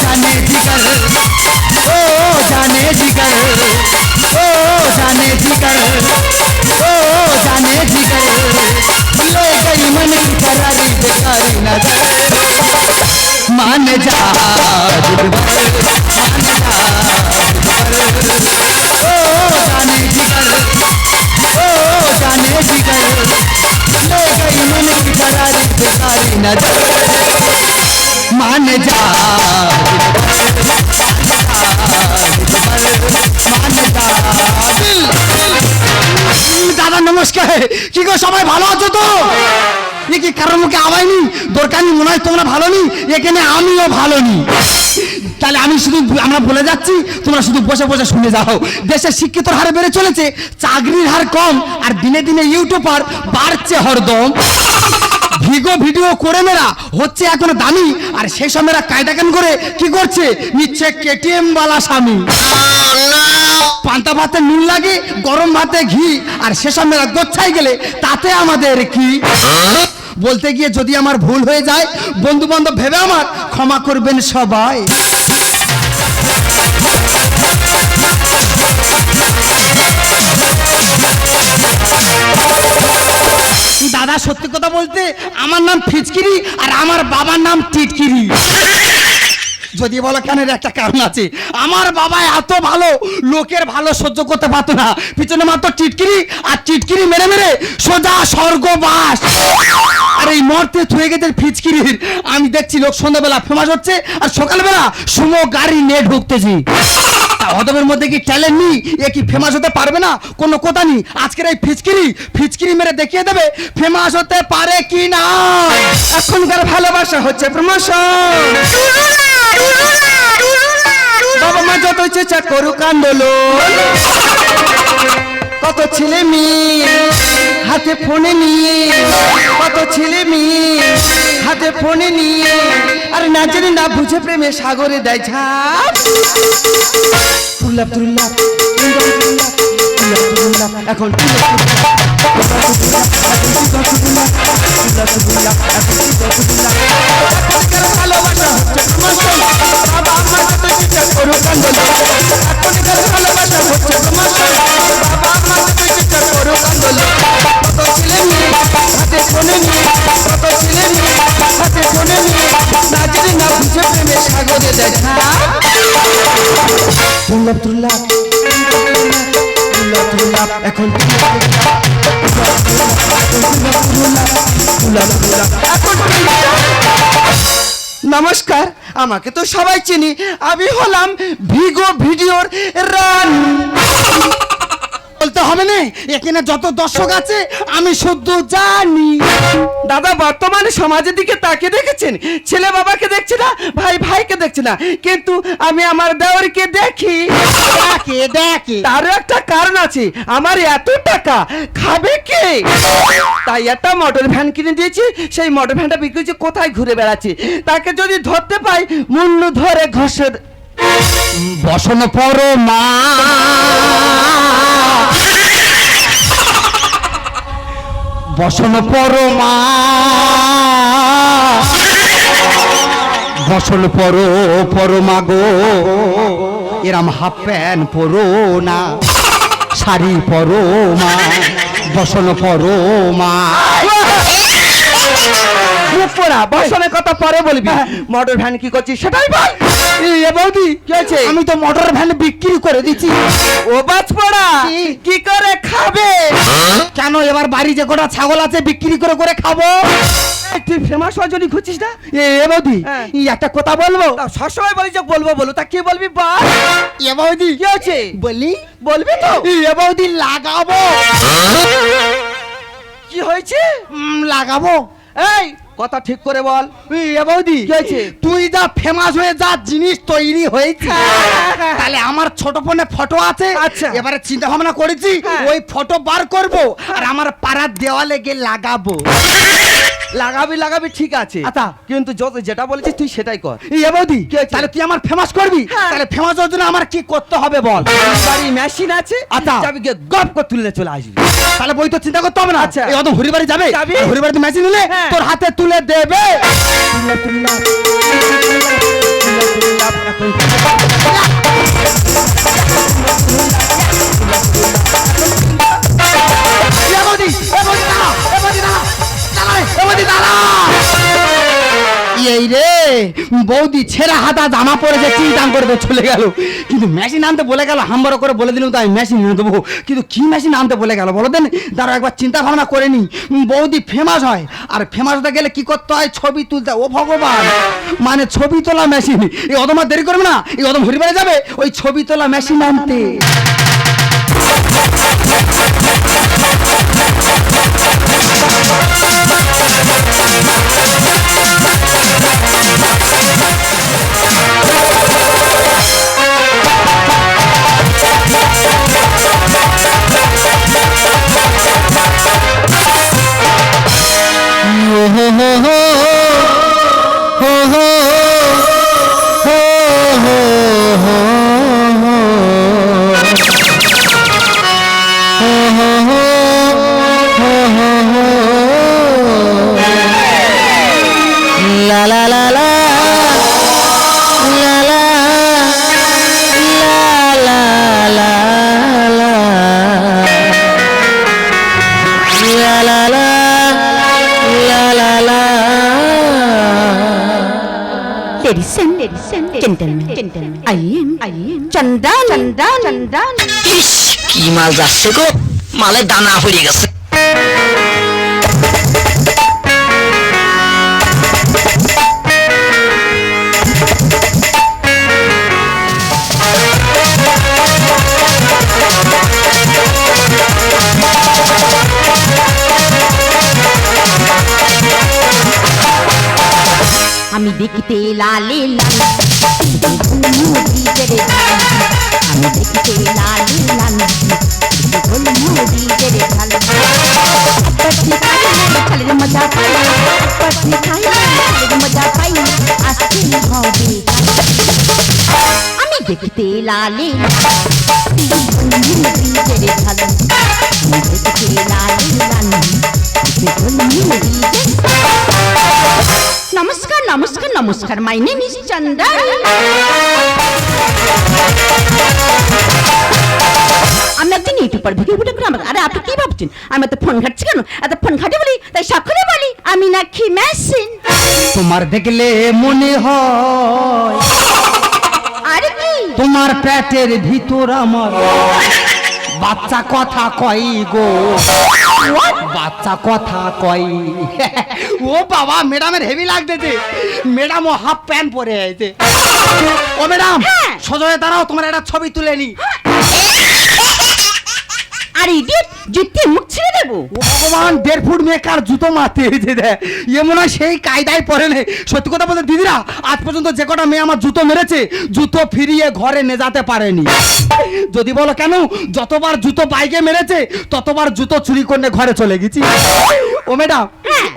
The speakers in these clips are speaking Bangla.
जाने जिगर ओ जाने जिगर ओ, जाने जिगर, ओ जाने जिगर ले गई मन की करारी बेकारी नज़र मान जा मान जा ओ जाने जिगर ओ, जाने जिगर। ले गई मन की करारी, बेकारी नज़र। দাদা, নমস্কার। কি গো, সবাই ভালো আছো তো? এ কি কারোর মুখে আওয়াইনি দরকার মনে হয় তোমরা ভালো নি এখানে আমিও ভালো নি তাহলে আমি শুধু আমরা বলে যাচ্ছি, তোমরা শুধু বসে বসে শুনে যাও। দেশের শিক্ষিতর হার বেড়ে চলেছে, চাকরির হার কম, আর দিনে দিনে ইউটিউবার বাড়ছে হরদম। ভিগো ভিডিও করে মেরা হচ্ছে এখন দামি, আর সেই সময় মেয়েরা কায়দা কেন করে কি করছে? নিচ্ছে কেটিএম বালা স্বামী। পান্তা ভাতে নুন লাগে, গরম ভাতে ঘি, আর সেসব মেয়েরা গোচ্ছাই গেলে তাতে আমাদের কি? বলতে গিয়ে যদি আমার ভুল হয়ে যায় বন্ধু বান্ধব ভেবে আমার ক্ষমা করবেন সবাই। দাদা সত্যি কথা বলতে আমার নাম ফিচকিরি আর আমার বাবার নাম টিটকিরি। যদি বলো কেন একটা কারণ আছে, আমার বাবা এত ভালো, লোকের ভালো সহ্য করতে পারতো না। পিছনে মাত্র টিটকিরি আর টিটকিরি মেরে মেরে সোজা স্বর্গবাস। আর এই মর্তে থুয়ে গেছে ফিচকিরির। আমি দেখছি লোক সন্ধ্যাবেলা ফেমাস হচ্ছে আর সকালবেলা সুমো গাড়ি নিয়ে ঢুকতেছি। তা অদমের মধ্যে কি ট্যালেন্ট নেই? এ কি ফেমাস হতে পারবে না? কোনো কথা নেই। আজকের এই ফিচকিরি ফিচকিরি মেরে দেখিয়ে দেবে ফেমাস হতে পারে কি না? এখনকার ভালোবাসা হচ্ছে প্রমোশন বাবা মা যত চেষ্টা করুক আন্দোলন। কত ছেলে মেয়ে হাতে ফোনে নিয়ে, কত ছেলে মেয়ে হাতে ফোনে নিয়ে, আর না জানি না বুঝে প্রেমে সাগরে দেয় ঝাপ। তুল্লাপ তুল্লাপ এখন ভালোবাসা হচ্ছে প্রমোশন বাবা আমার যত চেষ্টা করুক আন্দোলন এখনকার ভালোবাসা হচ্ছে প্রমোশন বাবা আমার যত চেষ্টা করুক আন্দোলন কত ছেলে মেয়ে হাতে ফোনে নিয়ে কত ছেলে মেয়ে হাতে ফোনে নিয়ে না জেনে না বুঝে প্রেমে সাগরে দেখা তুল্লাপ তুল্লাপ নমস্কার আমাকে তো সবাই চিনি আমি হলাম ভিগো ভিডিওর রান। বলতে হবে না এখানে যত দর্শক আছে আমি শুদ্ধ জানি। দাদা বর্তমানে সমাজের দিকে তাকে দেখেছেন? ছেলে বাবাকে দেখছি না ভাই ভাইকে দেখছি না কিন্তু আমি আমার দেওরকে দেখি। দেখে দেখে। তারও একটা কারণ আছে আমার এত টাকা খাবে কে? তাই একটা মোটর ভ্যান কিনে দিয়েছি সেই মোটর ভ্যানটা বিক্রি কোথায় ঘুরে বেড়াচ্ছে? তাকে যদি ধরতে পাই মুন্ডু ধরে ঘষে বসন পর মা। বসন পর মা। বসন পর পর মাগো এরাম হাফ প্যান্ট পরো না, শাড়ি পরো মা, বসন পরো মা। মুখ পোড়া বসনের কথা পরে বলবি। মোটর ভ্যান কি করছিস সেটাই বল। এ বৌদি কি হয়েছে? আমি তো মোটর ভ্যান বিক্রি করে দিচ্ছি। ও বাজ পড়া কি? করে খাবে? কেন এবার বাড়ি যে কটা ছাগল আছে বিক্রি করে করে খাব? তুই ফেমাস হওয়ার জন্য খুঁজছিস না? এ বৌদি হ্যাঁ। একটা কথা বলব? সবসময় বলি যে বলব বলো তা কি বলবি বল? এ বৌদি কি আছে বলি? বলবি তো। এ বৌদি লাগাবো। কি হয়েছে? লাগাবো। এই কথা ঠিক করে বল। বৌদি তুই যা ফেমাস হয়ে যা জিনিস তৈরি হয়েছে। তাহলে আমার ছোট ফোনে ফটো আছে। আচ্ছা। এবারে চিন্তা ভাবনা করেছি হ্যাঁ। ওই ফটো বার করব আর আমার পাড়ার দেওয়ালে গিয়ে লাগাবো। লাগাবি লাগাবি ঠিক আছে আচ্ছা। কিন্তু যত যেটা বলেছিস তুই সেটাই কর এই বৌদি তাহলে তুই আমার ফেমাস করবি হ্যাঁ। তাহলে ফেমাস হওয়ার জন্য আমার কি করতে হবে বল বাড়ি মেশিন আছে আচ্ছা। যাবি গিয়ে গপ করে তুলে চলে আসবি তাহলে বই তো চিন্তা করতে হবে না আচ্ছা। এই অত হরি বাড়ি যাবে হরি বাড়িতে মেশিন নিলে হ্যাঁ। তোর হাতে তুলে দেবে এই রে, বৌদি ছেঁড়া হাতা জামা পরেছে চিন্তাম করে দিয়ে চলে গেল। কিন্তু মেশিন আনতে বলে গেল, হাম্বর করে বলে দিলাম তো আমি মেশিন এনে দেবো কিন্তু কি মেশিন আনতে বলে গেল বলো দেন? দাঁড়া একবার চিন্তা ভাবনা করে নি বৌদি ফেমাস হয়। আর ফেমাস হতে গেলে কি করতে হয়? ছবি তুলতে ও ভগবান! মানে ছবি তোলা মেশিন এই অদমা দেরি করবে না। এই অদম হরিবারে যাবে। ওই ছবি তোলা মেশিন আনতে। La Chandan, Chandan, Chandan. ইস, কি মাল যাচ্ছে গো মালে দানা পড়ে গেছে আমি দেখতে লালে লাল আমি দেখতে লালে লাল মজা পাই মজা পাই আসতে হবে আমি দেখতে লালে ডিজের ঢাল দেখতে লালে লাল ডিজের নমস্কার নমস্কার নমস্কার। মাই নেম ইজ চন্দা আমি একজন ইউটিউবার ভিডিও ভিডিও করে আরে আপনি কি ভাবছেন? আমি তো ফোন ঘাটছি কেন? এত ফোন ঘাটে বলি তাই সকলে বলি আমি নাকি মেশিন। তোমার দেখলে মনে হয়। আরে কি? তোমার পেটের ভিতর আমার বাচ্চা কথা কই গো। বাচ্চা কথা কই। ও বাবা ম্যাডামের হেভি লাগতেছে। ম্যাডাম ও হাফ প্যান্ট পরে আছে। ও ম্যাডাম সজয়ে সোজা দাঁড়াও তোমার একটা ছবি তুলে নি। আর ইডিয়েট জুতি মুখ ছেড়ে দেবো। ও ভগবান দেড় ফুট মেকার জুতো মারতে এসে দেয় সেই কায়দায় পরে নে সত্যি কথা বলতে দিদিরা আজ পর্যন্ত যে কটা মেয়ে আমার জুতো মেরেছে জুতো ফিরিয়ে ঘরে নে যেতে পারেনি। যদি বলো কেন যতবার জুতো বাইকে মেরেছে ততবার জুতো চুরি করে ঘরে চলে গেছি। ও ম্যাডাম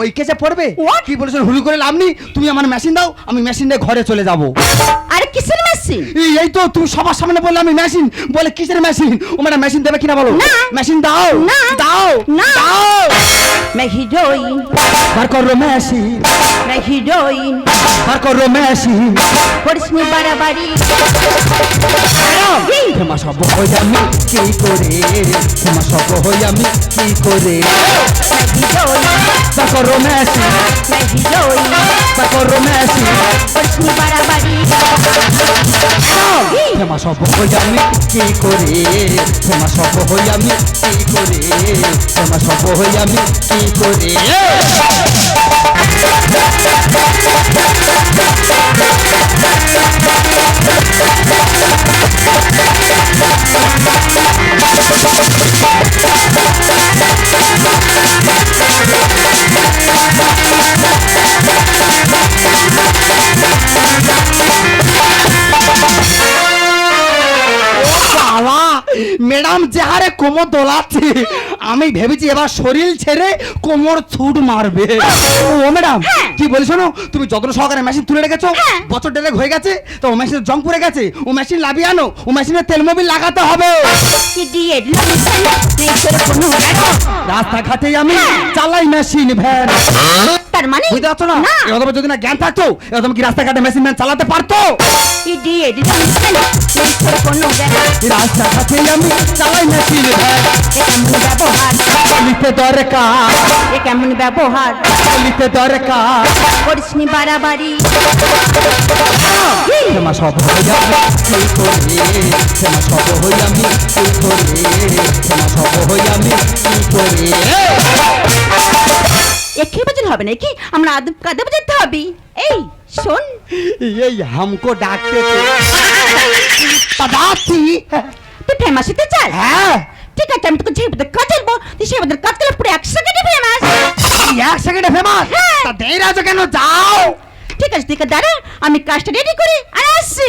ওই কেসে পড়বে? কি বলেছেন হুলু করে লাভ নেই? তুমি আমার মেশিন দাও আমি মেশিন দিয়ে ঘরে চলে যাব। আরে কিসের মেশিন এই তো তুমি সবার সামনে বললে আমি মেশিন বলে কিসের মেশিন ও মানে মেশিন দেবে কিনা বলো? মেশিন দাও। দাও। দাও। মেহিজোইন বার করো মেশিন মেহিজোইন বার করো মেশিন পরিশ্রমী বাড়াবাড়ি। তোমার সব হই আমি কি করে তোমার সব হই আমি কি করে বার করো মেশিন মেহিজোইন বার করো মেশিন পরিশ্রমী বাড়াবাড়ি। ক্ষমা সব হই আমি কি করে? ক্ষমা সব হই আমি কি করে? ক্ষমা সব হই আমি কি করে? বাবা ম্যাডাম যে হারে কোমর দোলাচ্ছে আমি ভেবেছি এবার শরীর ছেড়ে কোমর ছুট মারবে ও ম্যাডাম কি বলি শোনো তুমি যত্ন সহকারে মেশিন তুলে রেখেছো বছর ডেরেক হয়ে গেছে তো ও মেশিনের জং পড়ে গেছে ও মেশিন লাভিয়ে আনো ও মেশিনে তেল মোবিল লাগাতে হবে রাস্তাঘাটে আমি চালাই মেশিন ভ্যান তার মানে বুঝতে পারছ না না এরকম যদি না জ্ঞান থাকতো এরকম কি রাস্তাঘাটে মেশিন ভ্যান চালাতে পারতো ইডিয়েট কোনো রাস্তাঘাটে আমি চালাই মেশিন ভ্যান এ কেমন ব্যবহার চলিতে দরকার এ কেমন ব্যবহার চলিতে দরকার করিসনি বাড়াবাড়ি ক্ষমা সব হয়ে যাবে তুই করে ক্ষমা সব হই আমি তুই করে ক্ষমা সব হই আমি তুই করে একে বাজার হবে নাকি? আমরা আদব কাদব যেতে হবে এই শোন। এই হামকো ডাকতে দাদাছি তুই ফেমাস হতে চাস? হ্যাঁ। ঠিক আছে আমি তোকে যে পথে কাজ করব তুই সেই পথে কাজ করলে পুরো এক সেকেন্ডে ফেমাস। এক সেকেন্ডে ফেমাস? তা দেরি আছে কেন? যাও। ঠিক আছে ঠিক আছে দাঁড়া আমি কাজটা রেডি করি আর আসছি।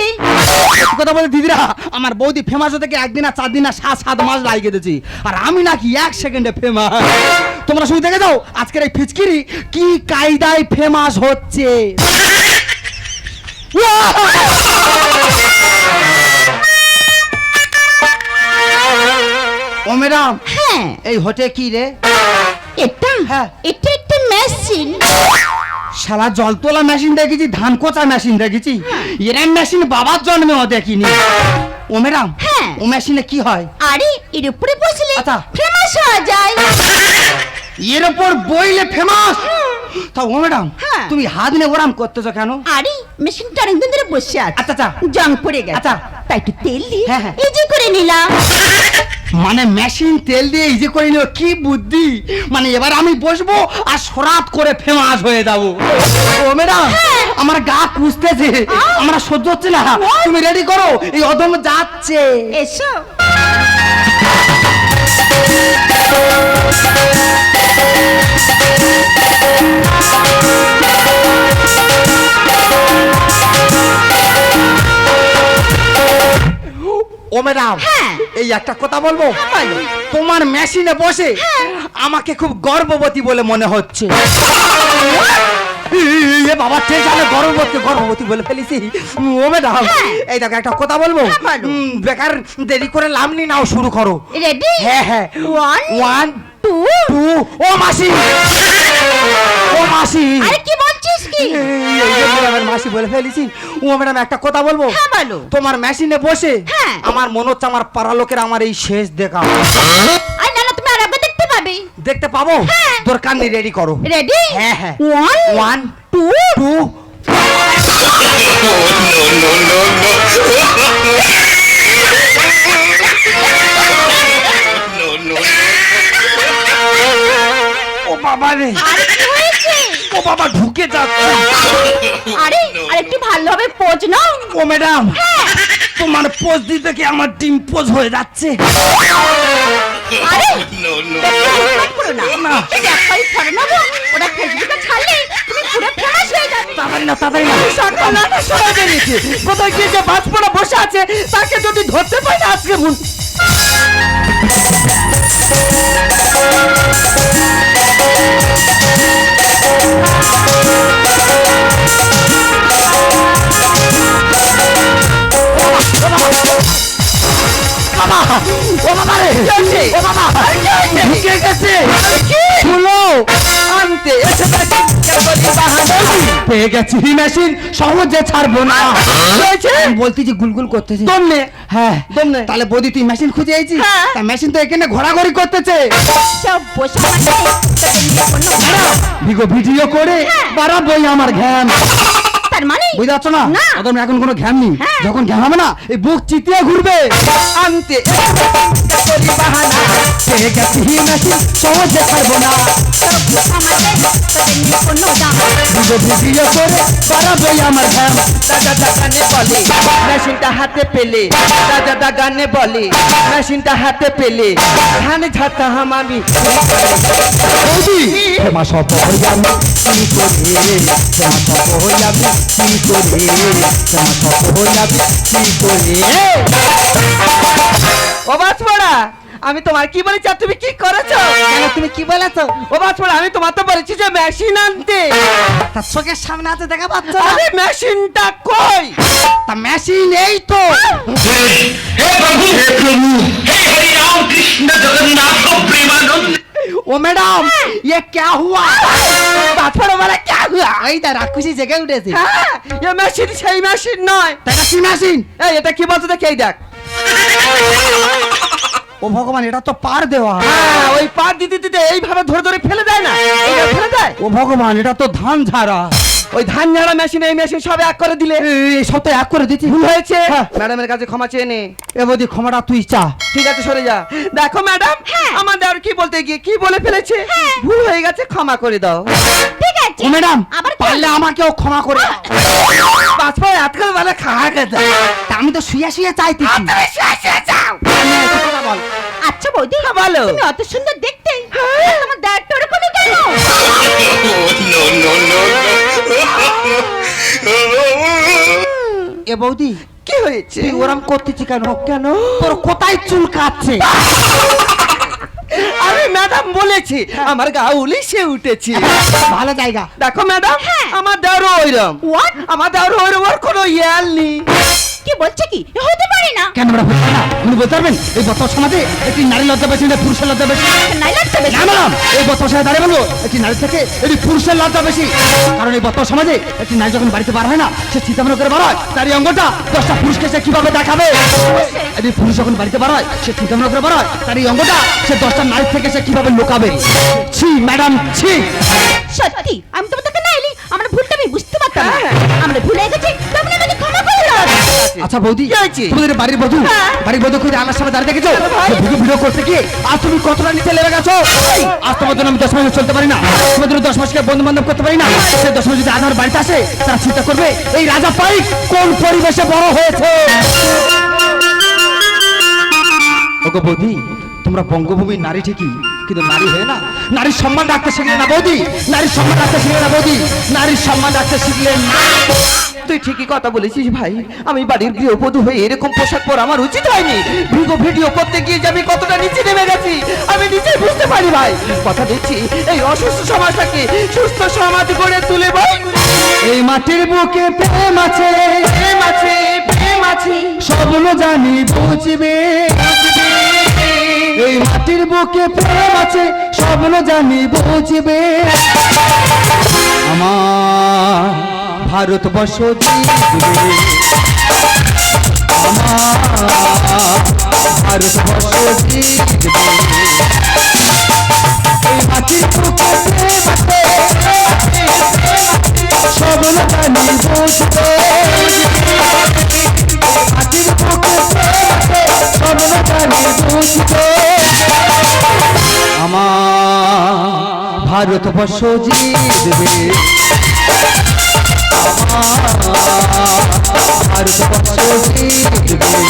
সত্যি কথা বলে দিদিরা আমার বৌদি ফেমাস হতে গিয়ে একদিন আর চার দিন আর সাত সাত মাস লাগিয়ে দিয়েছি আর আমি নাকি এক সেকেন্ডে ফেমাস তোমরা শুধু দেখে যাও আজকের এই ফিচকিরি কি কায়দায় ফেমাস হচ্ছে। ও ম্যাডাম হ্যাঁ। এই হোটে কি রে? এটা? হ্যাঁ। এটা একটা মেশিন শালা জল তোলা মেশিন দেখেছি ধান কোচা মেশিন দেখেছি এরম মেশিন বাবার জন্মেও দেখিনি ও ম্যাডাম হ্যাঁ। ও মেশিনে কি হয় আরে এর উপরে বসলে আচ্ছা। ফেমাস হওয়া যায় এর ওপর বইলে ফেমাস তা ও ম্যাডাম হ্যাঁ। তুমি হাত নিয়ে ওরাম করতেছো কেন আরে মেশিনটা অনেকদিন ধরে বসে আছে আচ্ছা, আচ্ছা। জং পড়ে গেছে আচ্ছা। তাই একটু তেল দিয়ে হ্যাঁ, হ্যাঁ। এই যে করে নিলাম। মানে মেশিন তেল দিয়ে ইজি করে নিও কি বুদ্ধি? মানে এবার আমি বসবো আর সরাত করে ফেমাস হয়ে যাব। ও ম্যাডাম হ্যাঁ। আমার গা কুসতেছে আমরা সহ্য হচ্ছে না। তুমি রেডি করো? এই অদম যাচ্ছে। এসো। ও ম্যাডাম হ্যাঁ। এই একটা কথা বলব? বলো। তোমার মেশিনে বসে হ্যাঁ। আমাকে খুব গর্ভবতী বলে মনে হচ্ছে। এ বাবা ঠিক আছে গর্ভবতী গর্ভবতী বলে ফেলেছি। ও ম্যাডাম হ্যাঁ। এই দেখো একটা কথা বলব? বেকার দেরি করে লাভ নি নাও শুরু করো। রেডি হ্যাঁ হ্যাঁ। ওয়ান ওয়ান টু টু ও মাসি! ও মাসি। আরে কি বলছিস কি? ম্যাডামের মাসি বলে ফেলেছি। ও ম্যাডাম একটা কথা বলব? হ্যাঁ বলো। তোমার মেশিনে বসে হ্যাঁ। আমার মনে হচ্ছে আমার পাড়া লোকের আমার এই শেষ দেখা। আর না না তুমি আর একবার দেখতে পাবে। দেখতে পাবো? হ্যাঁ। দরকার নেই রেডি করো। রেডি হ্যাঁ, হ্যাঁ। ওয়ান ওয়ান টু টু আরে কি হয়েছে? ও বাবা ঢুকে যাচ্ছে। আরে আর একটু ভালোভাবে পোজ নাও। ও ম্যাডাম হ্যাঁ। তোমার পোজ দিতে কি আমার ডিম পোজ হয়ে যাচ্ছে। আরে বেশি উৎপাত করো না। না। এই দেখো, এই ফটো নেব, ওটা ফেসবুকে ছাড়লে তুমি পুরো ফেমাস হয়ে যাবে। তাড়াতাড়ি না তাড়াতাড়ি না সকালটা সরে বেরিয়েছে কোথায় গিয়ে যে বাজ পড়া বসে আছে তাকে যদি ধরতে পাই না আজকে মন বাবা ও বাবা রে। ও বাবা। ঢুকে গেছে শুনো। আনতে এসে পেয়ে গেছি মেশিন সহজে ছাড়বো না। বলতি যে গুলগুল করতেছি। তোমনে হ্যাঁ। তোমনে তাহলে বৌদি তুই মেশিন খুঁজে আইছি হ্যাঁ। তা মেশিন তো এখানে ঘোরাঘুরি করতেছে। ভিডিও করে হ্যাঁ। বাড়াবোই আমার ঘ্যাম তার মানে? বুঝতে পারছ না? না। ওদের এখন কোনো ঘ্যাম নেই। হ্যাঁ। যখন ঘ্যাম হবে না এই বুক চিতিয়ে ঘুরবে। আনতে দেখি বাহানা। পেয়ে গেছি মেশিন সহজে ছাড়বো না। সব আমাদের তোদের নিয়ে কোনো দাম। ভিগো ভিডিও করে বাড়াবোই আমার ঘ্যাম। দাদা দা বলে মেশিনটা হাতে পেলে। দাদা দা গানে বলে মেশিনটা হাতে পেলে। ধান ঝাড়তাম আমি বৌদি। ফেমা সব হই কি করে? ফেমা সব হই আমি কি করে ফেমা সব হই আমি কি করে ও বাছপড়া আমি তোমার কি বলেছি আর তুমি কি করেছো কেন তুমি কি বলেছো ও বাছপড়া আমি তোমার তো বলেছি যে মেশিন আনতে তার চোখের সামনে আছে দেখা পাচ্ছ না আরে মেশিনটা কই তা মেশিন এই তো हे प्रभु हे प्रभु हे हरि राम कृष्ण जगन्नाथ प्रेमानंद ও ম্যাডাম ये क्या हुआ বাছপড়া মানে কে হুয়া এই দা রাক্ষসী জেগে উঠেছে হ্যাঁ এ মেশিন সেই মেশিন নয় তা এটা কি মেশিন এই এটা কি বলছো দেখি এই দেখ ও ভগবান এটা তো পার দেওয়া হ্যাঁ ওই পার দিতে দিতে এইভাবে ধরে ধরে ফেলে দেয় না এইভাবে ফেলে দেয় ও ভগবান এটা তো ধান ঝাড়া ওই ধান ঝাড়া মেশিন এই মেশিন সব এক করে দিলে। এই সব তো এক করে দিচ্ছি। ভুল হয়েছে। হ্যাঁ। ম্যাডামের কাছে ক্ষমা চেয়ে নে। এ বৌদি ক্ষমাটা তুই চা। ঠিক আছে সরে যা। দেখো ম্যাডাম আমাদের আর কি বলতে গিয়ে কি বলে ফেলেছে? ভুল হয়ে গেছে ক্ষমা করে দাও। ঠিক আছে। ম্যাডাম আবার পারলে আমাকেও ক্ষমা করে দাও। পাঁচপা আজকাল বেলা খাওয়া গেছে তা আমি তো শুয়ে শুয়ে চাইতেছি। কথা বল। আচ্ছা বৌদি হ্যাঁ, বলো। তুমি অত সুন্দর দেখতে। তোমার দাঁড়টা ওরকমই কেন? No no no এ বৌদি কি হয়েছে? তুই ওরম করতেছি কেন? কেন? তোর কোথায় চুল কাটছে? আরে ম্যাডাম বলেছি আমার গা উলিশে উঠেছে। ভালো জায়গা। দেখো ম্যাডাম আমার দেওয়ারও ওইরম। What? আমার দেওয়ারও ওইরম আর কোনো ইয়াল নেই। কি বলছে কি? হতে পারে না। কেন আমরা বলছি না? উনি বলতে পারবেন? এই বর্তমান সমাজে একটি নারী লজ্জা বেশি না পুরুষের লজ্জা বেশি। নাই লাগতে বেশি? না ম্যাডাম এই বর্তমান সমাজে দাঁড়িয়ে বলব একটি নারী থেকে এটি পুরুষের লজ্জা বেশি। কারণ এই বর্তমান সমাজে একটি নারী যখন বাড়িতে বার হয় না সে চিন্তা ভাবনা করে বার হয় তার এই অঙ্গটা দশটা পুরুষকে সে কীভাবে দেখাবে? একটি পুরুষ যখন বাড়িতে বার হয় সে চিন্তা ভাবনা করে বার হয় তার এই অঙ্গটা সে দশটা নারী থেকে সে কীভাবে লুকাবে? ছি ম্যাডাম ছি। সত্যি আমি তোমার থেকে না এলি আমার ভুলটা আমি বুঝতে পারতাম না। আমরা ভুলে গেছি আচ্ছা বৌদি তোমাদের বাড়ির বধূ হ্যাঁ। বাড়ির বধু খুঁজে আমার সামনে দাঁড়িয়ে দেখেছ? যে ভিডিও ভিডিও করতে গিয়ে আজ তুমি কতটা নিচে লেগে গেছো? আজ তোমার জন্য আমি দশ মাস চলতে পারি না। তোমাদের দশ মাসকে বন্ধু বান্ধব করতে পারি না। সে দশ মাস যদি আধার আমার বাড়িতে আসে তারা চিন্তা করবে এই রাজা পাই কোন পরিবেশে বড় হয়েছে? ওকে বৌদি তোমরা বঙ্গভূমির নারী ঠিকই কিন্তু নারী হয়ে না। নারীর সম্মান রাখতে শিখলে না বৌদি? নারীর সম্মান রাখতে শিখলে না বৌদি? নারীর সম্মান রাখতে শিখলে না। তুই ঠিকই কথা বলেছিস ভাই। আমি বাড়ির গৃহবধূ হয়ে এরকম পোশাক পরা আমার উচিত হয়নি। ভিডিও ভিডিও করতে গিয়ে যে আমি কতটা নিচে নেমে গেছি আমি নিজেই বুঝতে পারি ভাই। কথা দিচ্ছি এই অসুস্থ সমাজটাকে সুস্থ সমাজ গড়ে তুলে ভাই এই মাটির বুকে প্রেম আছে প্রেম আছে প্রেম আছে। স্বপ্ন জানি বুঝবে। এই মাটির বুকে প্রেম আছে, স্বপ্ন জানি বুঝবে। আমার ভারতবর্ষ জিতবে। আমার ভারতবর্ষ এই মাটির বুকে প্রেম আছে, স্বপ্ন জানি বুঝবে। মাটির বুকে স্বপ্ন জানি বুঝবে আমার ভারতবর্ষ জিতবে। ভারতবর্ষ জিতবে।